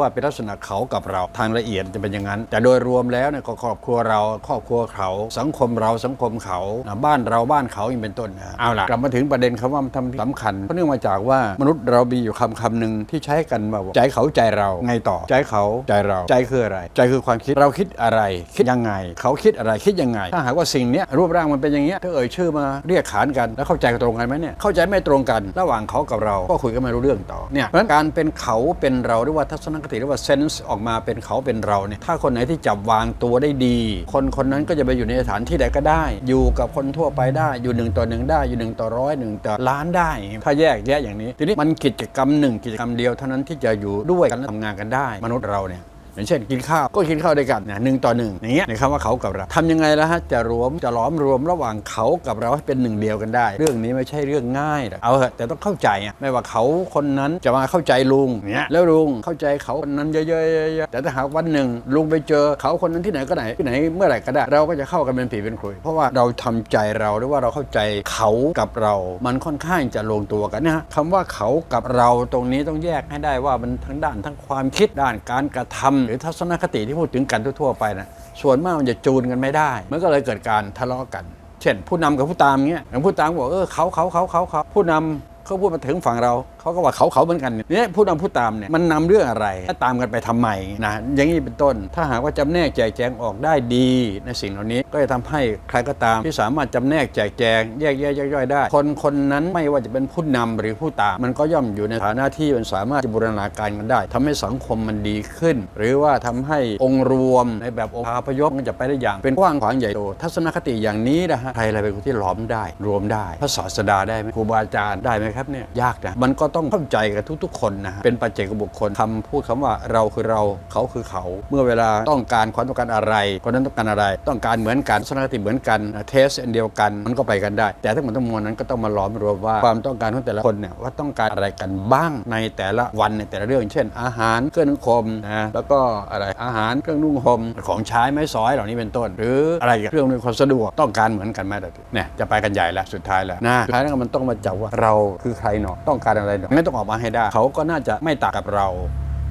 ว่าเป็นลักษณะเขากับเราทางละเอียดจะเป็นอย่างนั้น แต่โดยรวมแล้วเนี่ยก็ครอบครัวเราครอบครัวเขา สังคมเราสังคมเขานะบ้านเราบ้านเขาอย่างเป็นต้นนะเอาล่ะกลับมาถึงประเด็นคำว่ามันทำสำคัญเพราะเนื่องมาจากว่ามนุษย์เรามีอยู่คำคำหนึ่งที่ใช้กันมาว่าใจเขาใจเราไงต่อ ใจเขาใจเราใจคืออะไร ใจคือความคิดเราคิดอะไร คิดยังไง เขาคิดอะไรคิดยังไง ถ้าหากว่าสิ่งเนี้ยรูปร่างมันเป็นอย่างเงี้ยถ้าเอ่ยชื่อมาเรียกขานกัน แล้วเข้าใจตรงกันไหมเนี่ยเข้าใจไม่ตรงกัน ระหว่างเขากับเราก็คุยกันไม่รู้เรื่องต่อเนี่ยเพราะฉะนั้นการเป็นเขาเป็นเราหรือว่าทัศนคติเรียกว่าเซนส์ออกมาเป็นเขาเป็นเราเนี่ยถ้าคนไหนที่จับวางตัวได้ดี คนคนนั้นก็จะไปอยู่ในสถานที่ใดก็ได้ อยู่กับคนทั่วไปได้อยู่หนึ่งต่อหนึ่งได้อยู่หนึ่งต่อร้อยหนึ่งต่อล้านได้ ถ้าแยกแยะอย่างนี้ ทีนี้มันกิจกรรมหนึ่งกิจกรรมเดียวเท่านั้นที่จะอยู่ด้วยกันและทำงานกันได้ มนุษย์เราเนี่ย อย่างเช่นกินข้าวก็กินข้าวด้วยกันนะหนึ่งต่อหนึ่งอย่างเงี้ยในคำว่าเขากับเราทำยังไงล่ะฮะจะรวมจะหลอมรวมระหว่างเขากับเราให้เป็นหนึ่งเดียวกันได้ เรื่องนี้ไม่ใช่เรื่องง่ายหรอกเอาเถอะแต่ต้องเข้าใจอะไม่ว่าเขาคนนั้นจะมาเข้าใจลุงเนี้ยแล้วลุงเข้าใจเขาคนนั้นเยอะๆๆแต่ถ้าหากวันหนึ่งลุงไปเจอเขาคนนั้นที่ไหนก็ไหนที่ไหนเมื่อไหร่ก็ได้ เราก็จะเข้ากันเป็นผีเป็นคุย เพราะว่าเราทำใจเราหรือว่าเราเข้าใจเขากับเรา มันค่อนข้างจะลงตัวกันนะฮะคำว่าเขากับเราตรงนี้ต้องแยกให้ได้ว่ามันทั้งด้านทั้งความคิดด้านการกระทำหรือทัศนคติที่พูดถึงกันทั่วๆไปนะส่วนมากมันจะจูนกันไม่ได้ มันก็เลยเกิดการทะเลาะกัน เช่น ผู้นำกับผู้ตามเงี้ยอย่างผู้ตามบอกเออเขาเขาเขาเขาเขาผู้นำเขาพูดมาถึงฝั่งเรา เขาก็ว่าเขาเขาเหมือนกันเนี่ยผู้นำผู้ตามเนี่ยมันนำเรื่องอะไรถ้าตามกันไปทำไมนะอย่างนี้เป็นต้น ถ้าหากว่าจำแนกแจกแจงออกได้ดีในสิ่งเหล่านี้ ก็จะทำให้ใครก็ตามที่สามารถจำแนกแจกแจงแยกแยะย่อยๆได้ คนคนนั้นไม่ว่าจะเป็นผู้นำหรือผู้ตาม มันก็ย่อมอยู่ในฐานะที่มันสามารถจะบูรณาการกันได้ทำให้สังคมมันดีขึ้น หรือว่าทำให้องค์รวมในแบบองค์พยพมันจะไปได้อย่างเป็นกว้างขวางใหญ่โตทัศนคติอย่างนี้นะฮะใครอะไรเป็นคนที่หลอมได้ รวมได้พระศาสดาได้ไหมครูบาอาจารย์ได้ไหมครับเนี่ยยากนะมันก็ต้อง้องเข้าใจกันทุกๆ คนนะฮะเป็นปัจเจกบุคคลคำพูดคำว่าเราคือเราเขาคือเขา เมื่อเวลาต้องการความต้องการอะไรคนนั้นต้องการอะไร ต้องการเหมือนกันทัศนคติเหมือนกันเทสเดียวกันมันก็ไปกันได้ แต่ทั้งหมดทั้งมวลนั้นก็ต้องมาล้อมรวมว่าความต้องการของแต่ละคนเนี่ยว่าต้องการอะไรกันบ้างในแต่ละวันในแต่ละเรื่อง เช่น อาหารเครื่องนุ่งห่มนะแล้วก็อะไรอาหารเครื่องนุ่งห่มของใช้ไม้สอยเหล่านี้เป็นต้น หรืออะไรเครื่องอำนวยความสะดวกต้องการเหมือนกันไหมแต่เนี่ยจะไปกันใหญ่และสุดท้ายแล้วนะสุดท้ายแล้วมันต้องมาจับว่าเราคือใครเนาะต้องการอะไรเนาะงั้นต้องออกมาให้ได้ เขาก็น่าจะไม่ต่างกับเรา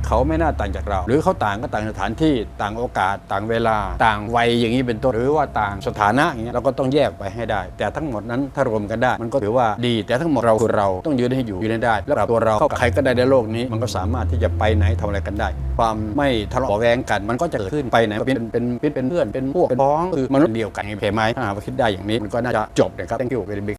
เขาไม่น่าต่างจากเรา หรือเขาต่างก็ต่างสถานที่ต่างโอกาส ต่างเวลา ต่างวัยอย่างนี้เป็นต้นหรือว่าต่างสถานะอย่างเงี้ยเราก็ต้องแยกไปให้ได้ แต่ทั้งหมดนั้นถ้ารวมกันได้ มันก็ถือว่าดี แต่ทั้งหมดเราคือเราต้องยืนให้อยู่ยืนให้ได้ แล้วตัวเราเข้ากับใครก็ได้ในโลกนี้ มันก็สามารถที่จะไปไหนทำอะไรกันได้ ความไม่ทะเลาะแวงกันมันก็จะเกิดขึ้นไปไหนเป็นเป็นเป็นเพื่อนเป็นพวกเป็นพ้องคือมนุษย์เดียวกันโอเคไหมถ้าหากว่าคิดได้อย่างนี้มันก็น่าจะจบนะครับ thank you very big